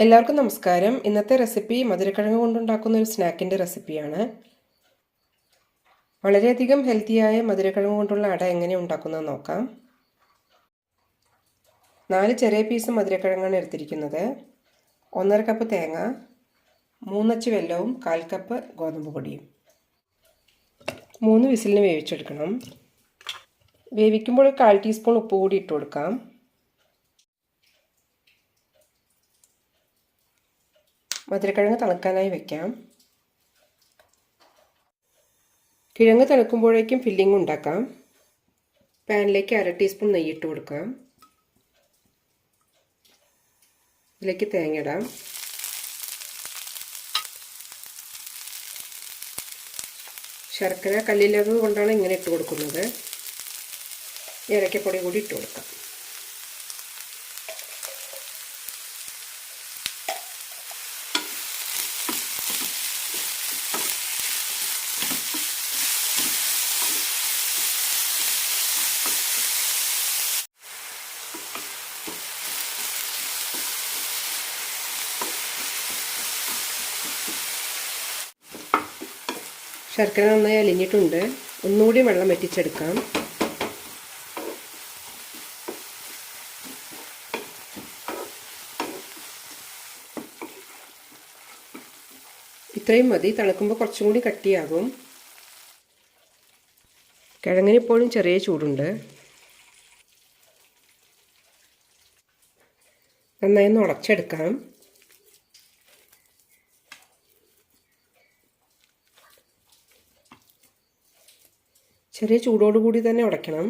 എല്ലാവർക്കും നമസ്കാരം. ഇന്നത്തെ റെസിപ്പി മധുരക്കിഴങ്ങ് കൊണ്ടുണ്ടാക്കുന്ന ഒരു സ്നാക്കിന്റെ റെസിപ്പിയാണ്. വളരെയധികം ഹെൽത്തിയായ മധുരക്കിഴങ്ങ് കൊണ്ടുള്ള അട എങ്ങനെ ഉണ്ടാക്കുന്നത് നോക്കാം. നാല് ചെറിയ പീസ് മധുരക്കിഴങ്ങാണ് എടുത്തിരിക്കുന്നത്. ഒന്നര കപ്പ് തേങ്ങ മൂന്നച്ച് വെല്ലവും കാൽ കപ്പ് ഗോതമ്പ് പൊടിയും. മൂന്ന് വിസിലിന് വേവിച്ചെടുക്കണം. വേവിക്കുമ്പോൾ കാൽ ടീസ്പൂൺ ഉപ്പ് കൂടി ഇട്ട് കൊടുക്കാം. മധുരക്കിഴങ്ങ് തണുക്കാനായി വെക്കാം. കിഴങ്ങ് തണുക്കുമ്പോഴേക്കും ഫില്ലിംഗ് ഉണ്ടാക്കാം. പാനിലേക്ക് അര ടീസ്പൂൺ നെയ്യിട്ട് കൊടുക്കാം. ഇതിലേക്ക് തേങ്ങ ഇടാം. ശർക്കര കല്ലില്ലാത്തത് കൊണ്ടാണ് ഇങ്ങനെ ഇട്ട് കൊടുക്കുന്നത്. ഏലക്കപ്പൊടി കൂടി ഇട്ട് കൊടുക്കാം. ശർക്കര നന്നായി അലിഞ്ഞിട്ടുണ്ട്. ഒന്നുകൂടി വെള്ളം വറ്റിച്ചെടുക്കാം. ഇത്രയും മതി. തിളക്കുമ്പോൾ കുറച്ചും കൂടി കട്ടിയാകും. കിഴങ്ങിനിപ്പോഴും ചെറിയ ചൂടുണ്ട്. നന്നായി ഒന്ന് ഉടച്ചെടുക്കാം. ചെറിയ ചൂടോടുകൂടി തന്നെ ഉടയ്ക്കണം.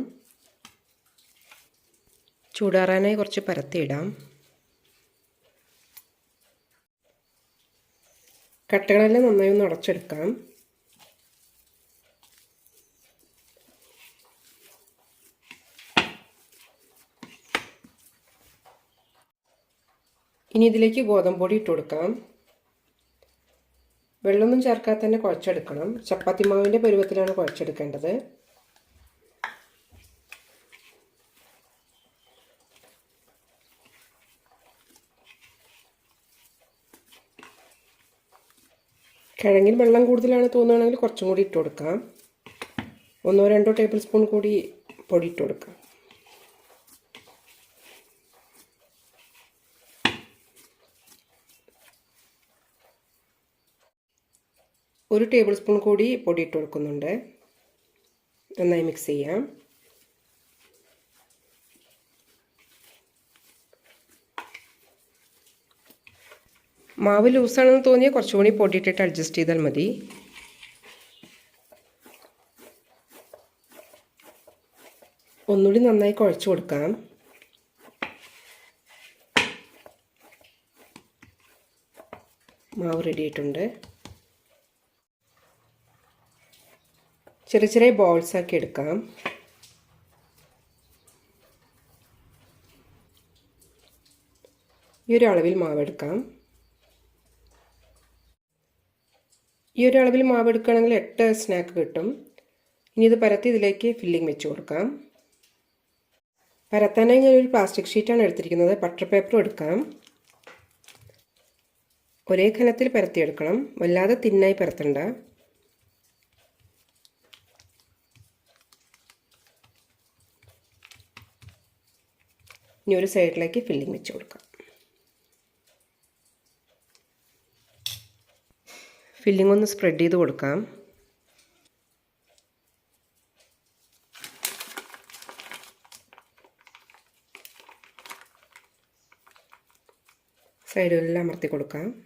ചൂടാറാനായി കുറച്ച് പരത്തിയിടാം കട്ടകളെല്ലാം നന്നായി ഒന്ന് ഉടച്ചെടുക്കാം ഇനി ഇതിലേക്ക് ഗോതമ്പൊടി ഇട്ട് കൊടുക്കാം. വെള്ളമൊന്നും ചേർക്കാതെ തന്നെ കുഴച്ചെടുക്കണം. ചപ്പാത്തി മാവിന്റെ പരുവത്തിലാണ് കുഴച്ചെടുക്കേണ്ടത്. കിഴങ്ങിൽ വെള്ളം കൂടുതലാണ് തോന്നുകയാണെങ്കിൽ കുറച്ചും കൂടി ഇട്ട് കൊടുക്കാം. ഒന്നോ രണ്ടോ ടേബിൾ സ്പൂൺ കൂടി പൊടി ഇട്ട് കൊടുക്കാം. ഒരു ടേബിൾ സ്പൂൺ കൂടി പൊടി ഇട്ട് കൊടുക്കുന്നുണ്ട്. നന്നായി മിക്സ് ചെയ്യാം. മാവ് ലൂസാണെന്ന് തോന്നിയാൽ കുറച്ചുകൂടി പൊടി ഇട്ടിട്ട് അഡ്ജസ്റ്റ് ചെയ്താൽ മതി. ഒന്നുകൂടി നന്നായി കുഴച്ച് കൊടുക്കാം. മാവ് റെഡി ആയിട്ടുണ്ട്. ചെറിയ ചെറിയ ബോൾസ് ആക്കി എടുക്കാം. ഈ ഒരു അളവിൽ മാവ് എടുക്കാം ഈ ഒരു അളവിൽ മാവ് എടുക്കുകയാണെങ്കിൽ എട്ട് സ്നാക്ക് കിട്ടും. ഇനി ഇത് പരത്തി ഇതിലേക്ക് ഫില്ലിംഗ് വെച്ച് കൊടുക്കാം. പരത്താനായി ഞാനൊരു പ്ലാസ്റ്റിക് ഷീറ്റാണ് എടുത്തിരിക്കുന്നത്. ബട്ടർ പേപ്പറും എടുക്കാം. ഒരേ ഘനത്തിൽ പരത്തിയെടുക്കണം വല്ലാതെ തിന്നായി പരത്തണ്ട. ഇനി ഒരു സൈഡിലേക്ക് ഫില്ലിംഗ് വെച്ച് കൊടുക്കാം. ഫില്ലിംഗ് ഒന്ന് സ്പ്രെഡ് ചെയ്ത് കൊടുക്കാം. സൈഡിലെല്ലാം അമർത്തി കൊടുക്കാം.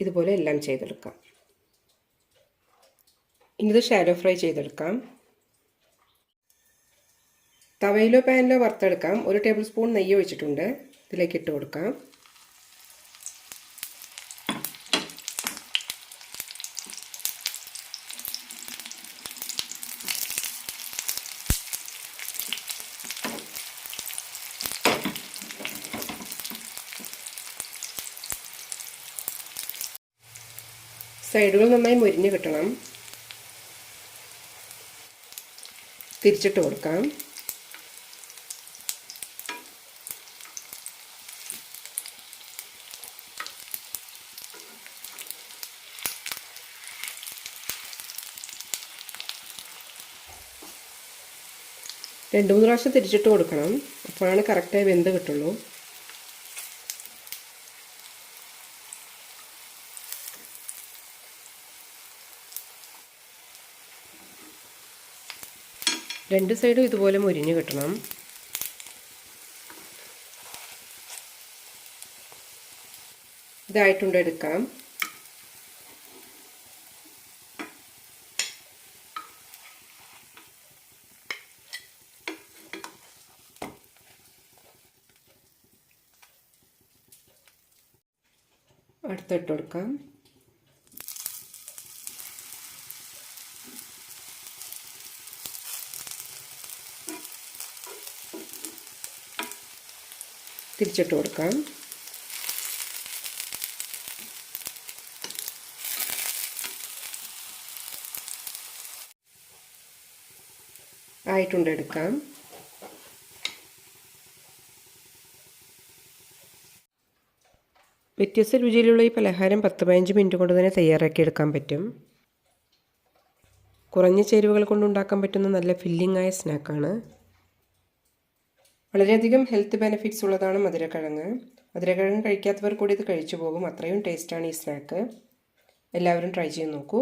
ഇതുപോലെ എല്ലാം ചെയ്തെടുക്കാം. ഇനി ഇത് ഷാലോ ഫ്രൈ ചെയ്തെടുക്കാം. തവയിലോ പാനിലോ വറുത്തെടുക്കാം. ഒരു ടേബിൾ സ്പൂൺ നെയ്യ് ഒഴിച്ചിട്ടുണ്ട്. ഇതിലേക്ക് ഇട്ട് കൊടുക്കാം. സൈഡുകൾ നന്നായി മുരിഞ്ഞ് കിട്ടണം. തിരിച്ചിട്ട് കൊടുക്കാം. രണ്ട് മൂന്ന് പ്രാവശ്യം തിരിച്ചിട്ട് കൊടുക്കണം. അപ്പോഴാണ് കറക്റ്റായി വെന്ത് കിട്ടുള്ളൂ. രണ്ട് സൈഡും ഇതുപോലെ മുരിഞ്ഞ് കിട്ടണം. ഇതായിട്ടുണ്ട് എടുക്കാം. അടുത്തിട്ട് കൊടുക്കാം. തിരിച്ചിട്ട് കൊടുക്കാം. ആയിട്ടുണ്ട് എടുക്കാം. വ്യത്യസ്ത രുചിയിലുള്ള ഈ പലഹാരം പത്ത് പതിനഞ്ച് മിനിറ്റ് കൊണ്ട് തന്നെ തയ്യാറാക്കി എടുക്കാൻ പറ്റും. കുറഞ്ഞ ചേരുവകൾ കൊണ്ടുണ്ടാക്കാൻ പറ്റുന്ന നല്ല ഫില്ലിംഗ് ആയ സ്നാക്കാണ് വളരെയധികം ഹെൽത്ത് ബെനിഫിറ്റ്സ് ഉള്ളതാണ് മധുരക്കിഴങ്ങ്. മധുരക്കിഴങ്ങ് കഴിക്കാത്തവർ കൂടി ഇത് കഴിച്ചു പോകും. അത്രയും ടേസ്റ്റാണ് ഈ സ്നാക്ക് എല്ലാവരും ട്രൈ ചെയ്ത് നോക്കൂ.